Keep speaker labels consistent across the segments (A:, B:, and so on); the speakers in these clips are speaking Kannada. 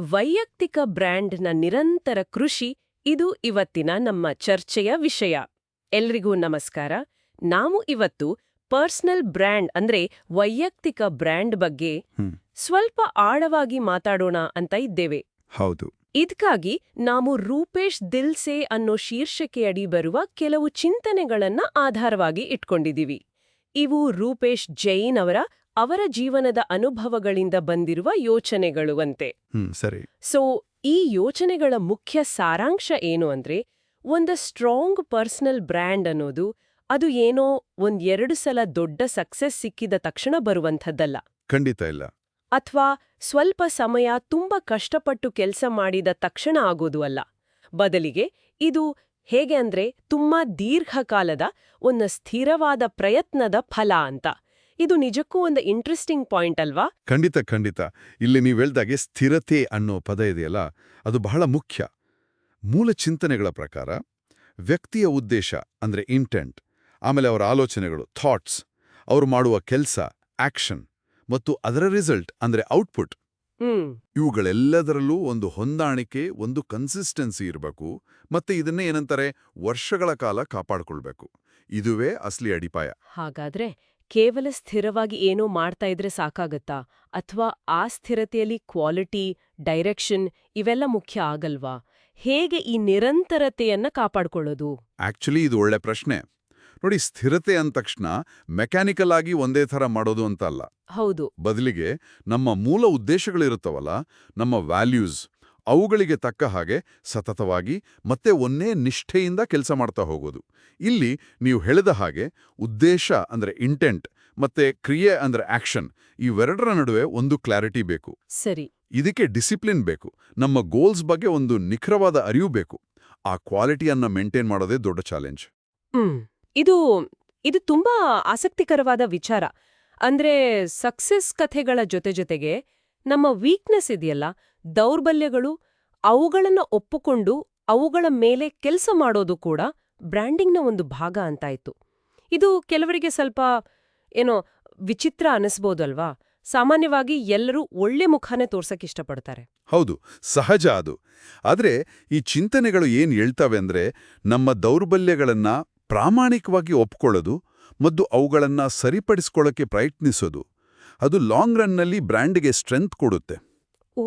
A: ವೈಯಕ್ತಿಕ ಬ್ರ್ಯಾಂಡ್ನ ನಿರಂತರ ಕೃಷಿ ಇದು ಇವತ್ತಿನ ನಮ್ಮ ಚರ್ಚೆಯ ವಿಷಯ. ಎಲ್ರಿಗೂ ನಮಸ್ಕಾರ. ನಾವು ಇವತ್ತು ಪರ್ಸನಲ್ ಬ್ರ್ಯಾಂಡ್ ಅಂದ್ರೆ ವೈಯಕ್ತಿಕ ಬ್ರ್ಯಾಂಡ್ ಬಗ್ಗೆ ಸ್ವಲ್ಪ ಆಳವಾಗಿ ಮಾತಾಡೋಣ ಅಂತ ಇದ್ದೇವೆ.
B: ಹೌದು.
A: ಇದಕ್ಕಾಗಿ ನಾವು ರೂಪೇಶ್ ದಿಲ್ಸೆ ಅನ್ನೋ ಶೀರ್ಷಿಕೆಯಡಿ ಬರುವ ಕೆಲವು ಚಿಂತನೆಗಳನ್ನ ಆಧಾರವಾಗಿ ಇಟ್ಕೊಂಡಿದ್ದೀವಿ. ಇವು ರೂಪೇಶ್ ಜೈನ್ ಅವರ ಅವರ ಜೀವನದ ಅನುಭವಗಳಿಂದ ಬಂದಿರುವ ಯೋಚನೆಗಳು ಅಂತೆ
B: ಸರಿ.
A: ಸೊ ಈ ಯೋಚನೆಗಳ ಮುಖ್ಯ ಸಾರಾಂಶ ಏನು ಅಂದ್ರೆ ಒಂದು ಸ್ಟ್ರಾಂಗ್ ಪರ್ಸನಲ್ ಬ್ರ್ಯಾಂಡ್ ಅನ್ನೋದು ಅದು ಏನೋ ಒಂದ್ ಎರಡು ಸಲ ದೊಡ್ಡ ಸಕ್ಸಸ್ ಸಿಕ್ಕಿದ ತಕ್ಷಣ ಬರುವಂಥದ್ದಲ್ಲ.
B: ಖಂಡಿತ ಇಲ್ಲ.
A: ಅಥವಾ ಸ್ವಲ್ಪ ಸಮಯ ತುಂಬಾ ಕಷ್ಟಪಟ್ಟು ಕೆಲಸ ಮಾಡಿದ ತಕ್ಷಣ ಆಗೋದು ಅಲ್ಲ. ಬದಲಿಗೆ ಇದು ಹೇಗೆ ಅಂದ್ರೆ ತುಂಬಾ ದೀರ್ಘಕಾಲದ ಒಂದು ಸ್ಥಿರವಾದ ಪ್ರಯತ್ನದ ಫಲ ಅಂತ. ಇದು ನಿಜಕ್ಕೂ ಒಂದು ಇಂಟ್ರೆಸ್ಟಿಂಗ್ ಪಾಯಿಂಟ್ ಅಲ್ವಾ?
B: ಖಂಡಿತ ಖಂಡಿತ. ಇಲ್ಲಿ ನೀವು ಹೇಳ್ದಾಗೆ ಸ್ಥಿರತೆ ಅನ್ನೋ ಪದ ಇದೆಯಲ್ಲ ಅದು ಬಹಳ ಮುಖ್ಯ. ಮೂಲ ಚಿಂತನೆಗಳ ಪ್ರಕಾರ ವ್ಯಕ್ತಿಯ ಉದ್ದೇಶ ಅಂದ್ರೆ ಇಂಟೆಂಟ್ ಆಮೇಲೆ ಅವರ ಆಲೋಚನೆಗಳು ಥಾಟ್ಸ್ ಅವರು ಮಾಡುವ ಕೆಲಸ ಆಕ್ಷನ್ ಮತ್ತು ಅದರ ರಿಸಲ್ಟ್ ಅಂದ್ರೆ ಔಟ್ಪುಟ್ ಇವುಗಳೆಲ್ಲದರಲ್ಲೂ ಒಂದು ಹೊಂದಾಣಿಕೆ ಒಂದು ಕನ್ಸಿಸ್ಟೆನ್ಸಿ ಇರಬೇಕು ಮತ್ತೆ ಇದನ್ನೇ ಏನಂತಾರೆ ವರ್ಷಗಳ ಕಾಲ ಕಾಪಾಡಿಕೊಳ್ಬೇಕು. ಇದುವೇ ಅಸಲಿ ಅಡಿಪಾಯ.
A: ಹಾಗಾದ್ರೆ ಕೇವಲ ಸ್ಥಿರವಾಗಿ ಏನೋ ಮಾಡ್ತಾ ಇದ್ರೆ ಸಾಕಾಗತ್ತಾ? ಅಥವಾ ಆ ಸ್ಥಿರತೆಯಲ್ಲಿ ಕ್ವಾಲಿಟಿ ಡೈರೆಕ್ಷನ್ ಇವೆಲ್ಲ ಮುಖ್ಯ ಆಗಲ್ವಾ? ಹೇಗೆ ಈ ನಿರಂತರತೆಯನ್ನ ಕಾಪಾಡಿಕೊಳ್ಳೋದು?
B: ಆಕ್ಚುಲಿ ಇದು ಒಳ್ಳೆ ಪ್ರಶ್ನೆ. ನೋಡಿ ಸ್ಥಿರತೆ ಅಂದ ತಕ್ಷಣ ಮೆಕ್ಯಾನಿಕಲ್ ಆಗಿ ಒಂದೇ ಥರ ಮಾಡೋದು ಅಂತ ಅಲ್ಲ.
A: ಹೌದು.
B: ಬದಲಿಗೆ ನಮ್ಮ ಮೂಲ ಉದ್ದೇಶಗಳಿರುತ್ತವಲ್ಲ ನಮ್ಮ ವ್ಯಾಲ್ಯೂಸ್ ಅವುಗಳಿಗೆ ತಕ್ಕ ಹಾಗೆ ಸತತವಾಗಿ ಮತ್ತೆ ಒಂದೇ ನಿಷ್ಠೆಯಿಂದ ಕೆಲಸ ಮಾಡ್ತಾ ಹೋಗೋದು. ಇಲ್ಲಿ ನೀವು ಹೇಳಿದ ಹಾಗೆ ಉದ್ದೇಶ ಅಂದ್ರೆ ಇಂಟೆಂಟ್ ಮತ್ತೆ ಕ್ರಿಯೆ ಅಂದ್ರೆ ಆಕ್ಷನ್ ಇವೆರಡರ ನಡುವೆ ಒಂದು ಕ್ಲಾರಿಟಿ ಬೇಕು.
A: ಸರಿ.
B: ಇದಕ್ಕೆ ಡಿಸಿಪ್ಲಿನ್ ಬೇಕು. ನಮ್ಮ ಗೋಲ್ಸ್ ಬಗ್ಗೆ ಒಂದು ನಿಖರವಾದ ಅರಿವು ಬೇಕು. ಆ ಕ್ವಾಲಿಟಿಯನ್ನ ಮೇಂಟೈನ್ ಮಾಡೋದೇ ದೊಡ್ಡ ಚಾಲೆಂಜ್
A: ಇದು ಇದು ತುಂಬಾ ಆಸಕ್ತಿಕರವಾದ ವಿಚಾರ. ಅಂದ್ರೆ ಸಕ್ಸೆಸ್ ಕಥೆಗಳ ಜೊತೆ ಜೊತೆಗೆ ನಮ್ಮ ವೀಕ್ನೆಸ್ ಇದೆಯಲ್ಲ ದೌರ್ಬಲ್ಯಗಳು ಅವುಗಳನ್ನ ಒಪ್ಪುಕೊಂಡು ಅವುಗಳ ಮೇಲೆ ಕೆಲಸ ಮಾಡೋದು ಕೂಡ ಬ್ರ್ಯಾಂಡಿಂಗ್ನ ಒಂದು ಭಾಗ ಅಂತಾಯ್ತು ಇದು ಕೆಲವರಿಗೆ ಸ್ವಲ್ಪ ಏನೋ ವಿಚಿತ್ರ ಅನಿಸ್ಬೋದಲ್ವಾ? ಸಾಮಾನ್ಯವಾಗಿ ಎಲ್ಲರೂ ಒಳ್ಳೆ ಮುಖಾನೇ ತೋರ್ಸಕ್ಕೆ ಇಷ್ಟಪಡ್ತಾರೆ.
B: ಹೌದು ಸಹಜ ಅದು. ಆದರೆ ಈ ಚಿಂತನೆಗಳು ಏನು ಹೇಳ್ತವೆ ಅಂದ್ರೆ ನಮ್ಮ ದೌರ್ಬಲ್ಯಗಳನ್ನ ಪ್ರಾಮಾಣಿಕವಾಗಿ ಒಪ್ಕೊಳ್ಳೋದು ಮತ್ತು ಅವುಗಳನ್ನ ಸರಿಪಡಿಸ್ಕೊಳ್ಳೋಕೆ ಪ್ರಯತ್ನಿಸೋದು. ಅದು ಲಾಂಗ್ ರನ್ನಲ್ಲಿ ಬ್ರ್ಯಾಂಡ್ಗೆ ಸ್ಟ್ರೆಂತ್ ಕೊಡುತ್ತೆ.
A: ಓ!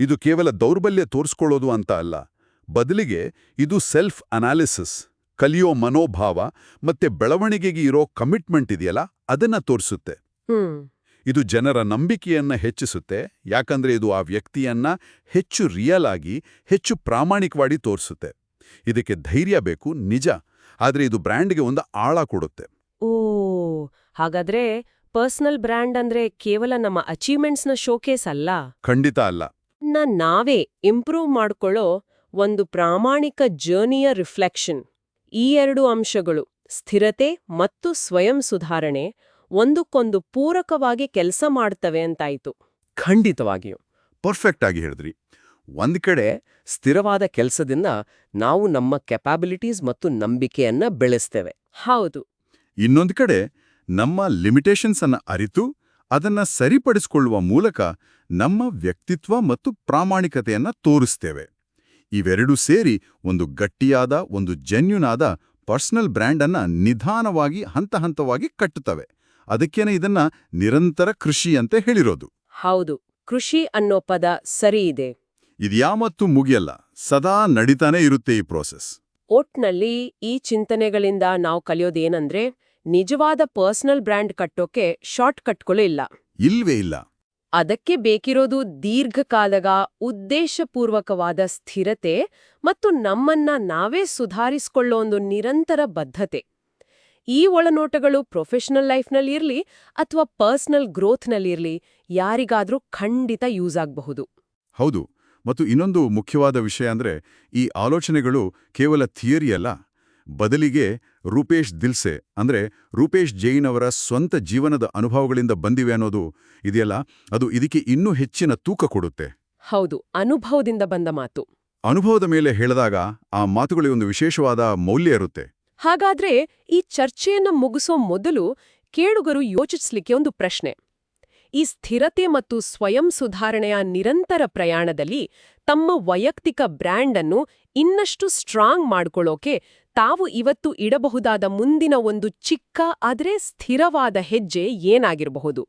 B: ಇದು ಕೇವಲ ದೌರ್ಬಲ್ಯ ತೋರಿಸ್ಕೊಳ್ಳೋದು ಅಂತ ಅಲ್ಲ. ಬದಲಿಗೆ ಇದು ಸೆಲ್ಫ್ ಅನಾಲಿಸಿಸ್ ಕಲಿಯೋ ಮನೋಭಾವ ಮತ್ತೆ ಬೆಳವಣಿಗೆಗೆ ಇರೋ ಕಮಿಟ್ಮೆಂಟ್ ಇದೆಯಲ್ಲ ಅದನ್ನ ತೋರಿಸುತ್ತೆ. ಇದು ಜನರ ನಂಬಿಕೆಯನ್ನ ಹೆಚ್ಚಿಸುತ್ತೆ ಯಾಕಂದ್ರೆ ಇದು ಆ ವ್ಯಕ್ತಿಯನ್ನ ಹೆಚ್ಚು ರಿಯಲ್ ಆಗಿ ಹೆಚ್ಚು ಪ್ರಾಮಾಣಿಕವಾಗಿ ತೋರಿಸುತ್ತೆ. ಇದಕ್ಕೆ ಧೈರ್ಯ ಬೇಕು ನಿಜ ಆದ್ರೆ ಇದು ಬ್ರ್ಯಾಂಡ್ಗೆ ಒಂದು ಆಳ ಕೊಡುತ್ತೆ.
A: ಓ ಹಾಗಾದ್ರೆ ಪರ್ಸನಲ್ ಬ್ರ್ಯಾಂಡ್ ಅಂದ್ರೆ ಕೇವಲ ನಮ್ಮ ಅಚೀವ್ಮೆಂಟ್ಸ್ನ ಶೋಕೇಸ್ ಅಲ್ಲ?
B: ಖಂಡಿತ ಅಲ್ಲ.
A: ನ ನಾವೇ ಇಂಪ್ರೂವ್ ಮಾಡಿಕೊಳ್ಳೋ ಒಂದು ಪ್ರಾಮಾಣಿಕ ಜರ್ನಿಯ ರಿಫ್ಲೆಕ್ಷನ್ ಈ ಎರಡು ಅಂಶಗಳು ಸ್ಥಿರತೆ ಮತ್ತು ಸ್ವಯಂ ಸುಧಾರಣೆ ಒಂದಕ್ಕೊಂದು ಪೂರಕವಾಗಿ ಕೆಲಸ ಮಾಡ್ತವೆ ಅಂತಾಯ್ತು.
C: ಖಂಡಿತವಾಗಿಯೂ.
B: ಪರ್ಫೆಕ್ಟ್ ಆಗಿ ಹೇಳಿದ್ರಿ.
C: ಒಂದು ಕಡೆ ಸ್ಥಿರವಾದ ಕೆಲಸದಿಂದ ನಾವು ನಮ್ಮ ಕೆಪಾಬಿಲಿಟೀಸ್ ಮತ್ತು ನಂಬಿಕೆಯನ್ನ ಬೆಳೆಸ್ತೇವೆ.
A: ಹೌದು.
B: ಇನ್ನೊಂದು ಕಡೆ ನಮ್ಮ ಲಿಮಿಟೇಷನ್ಸ್ ಅನ್ನ ಅರಿತು ಅದನ್ನ ಸರಿಪಡಿಸಿಕೊಳ್ಳುವ ಮೂಲಕ ನಮ್ಮ ವ್ಯಕ್ತಿತ್ವ ಮತ್ತು ಪ್ರಾಮಾಣಿಕತೆಯನ್ನ ತೋರಿಸ್ತೇವೆ. ಇವೆರಡೂ ಸೇರಿ ಒಂದು ಗಟ್ಟಿಯಾದ ಒಂದು ಜೆನ್ಯುನಾದ ಪರ್ಸನಲ್ ಬ್ರ್ಯಾಂಡನ್ನು ನಿಧಾನವಾಗಿ ಹಂತ ಹಂತವಾಗಿ ಕಟ್ಟುತ್ತವೆ. ಅದಕ್ಕೇನೆ ಇದನ್ನ ನಿರಂತರ ಕೃಷಿ ಅಂತ ಹೇಳಿರೋದು.
A: ಹೌದು ಕೃಷಿ ಅನ್ನೋ ಪದ ಸರಿ ಇದೆ.
B: ಇದ್ಯಾಮತ್ತು ಮುಗಿಯಲ್ಲ ಸದಾ ನಡೀತಾನೆ ಇರುತ್ತೆ ಈ ಪ್ರೋಸೆಸ್
A: ಒಟ್ನಲ್ಲಿ ಈ ಚಿಂತನೆಗಳಿಂದ ನಾವು ಕಲಿಯೋದೇನಂದ್ರೆ ನಿಜವಾದ ಪರ್ಸನಲ್ ಬ್ರ್ಯಾಂಡ್ ಕಟ್ಟೋಕೆ ಶಾರ್ಟ್ ಕಟ್ಗಳು ಇಲ್ಲ.
B: ಇಲ್ವೇ ಇಲ್ಲ.
A: ಅದಕ್ಕೆ ಬೇಕಿರೋದು ದೀರ್ಘಕಾಲದ ಉದ್ದೇಶಪೂರ್ವಕವಾದ ಸ್ಥಿರತೆ ಮತ್ತು ನಮ್ಮನ್ನ ನಾವೇ ಸುಧಾರಿಸ್ಕೊಳ್ಳೋ ಒಂದು ನಿರಂತರ ಬದ್ಧತೆ. ಈ ಒಳನೋಟಗಳು ಪ್ರೊಫೆಷನಲ್ ಲೈಫ್ನಲ್ಲಿರಲಿ ಅಥವಾ ಪರ್ಸನಲ್ ಗ್ರೋತ್ನಲ್ಲಿರಲಿ ಯಾರಿಗಾದ್ರೂ ಖಂಡಿತ ಯೂಸ್ ಆಗಬಹುದು.
B: ಹೌದು. ಮತ್ತು ಇನ್ನೊಂದು ಮುಖ್ಯವಾದ ವಿಷಯ ಅಂದ್ರೆ ಈ ಆಲೋಚನೆಗಳು ಕೇವಲ ಥಿಯರಿ ಅಲ್ಲ. ಬದಲಿಗೆ ರೂಪೇಶ್ ದಿಲ್ಸೆ ಅಂದ್ರೆ ರೂಪೇಶ್ ಜೈನ್ ಅವರ ಸ್ವಂತ ಜೀವನದ ಅನುಭವಗಳಿಂದ ಬಂದಿವೆ ಅನ್ನೋದು ಇದೆಯಲ್ಲ? ಅದು ಇದಕ್ಕೆ ಇನ್ನೂ ಹೆಚ್ಚಿನ ತೂಕ ಕೊಡುತ್ತೆ.
A: ಹೌದು ಅನುಭವದಿಂದ ಬಂದ ಮಾತು.
B: ಅನುಭವದ ಮೇಲೆ ಹೇಳಿದಾಗ ಆ ಮಾತುಗಳಿಗೆ ಒಂದು ವಿಶೇಷವಾದ ಮೌಲ್ಯ ಇರುತ್ತೆ.
A: ಹಾಗಾದ್ರೆ ಈ ಚರ್ಚೆಯನ್ನ ಮುಗಿಸೋ ಮೊದಲು ಕೇಳುಗರು ಯೋಚಿಸ್ಲಿಕ್ಕೆ ಒಂದು ಪ್ರಶ್ನೆ. ಈ ಸ್ಥಿರತೆ ಮತ್ತು ಸ್ವಯಂ ಸುಧಾರಣೆಯ ನಿರಂತರ ಪ್ರಯಾಣದಲ್ಲಿ ತಮ್ಮ ವೈಯಕ್ತಿಕ ಬ್ರ್ಯಾಂಡ್ ಅನ್ನು ಇನ್ನಷ್ಟು ಸ್ಟ್ರಾಂಗ್ ಮಾಡ್ಕೊಳ್ಳೋಕೆ ತಾವು ಇವತ್ತು ಇಡಬಹುದಾದ ಮುಂದಿನ ಒಂದು ಚಿಕ್ಕ ಆದರೆ ಸ್ಥಿರವಾದ ಹೆಜ್ಜೆ ಏನಾಗಿರಬಹುದು?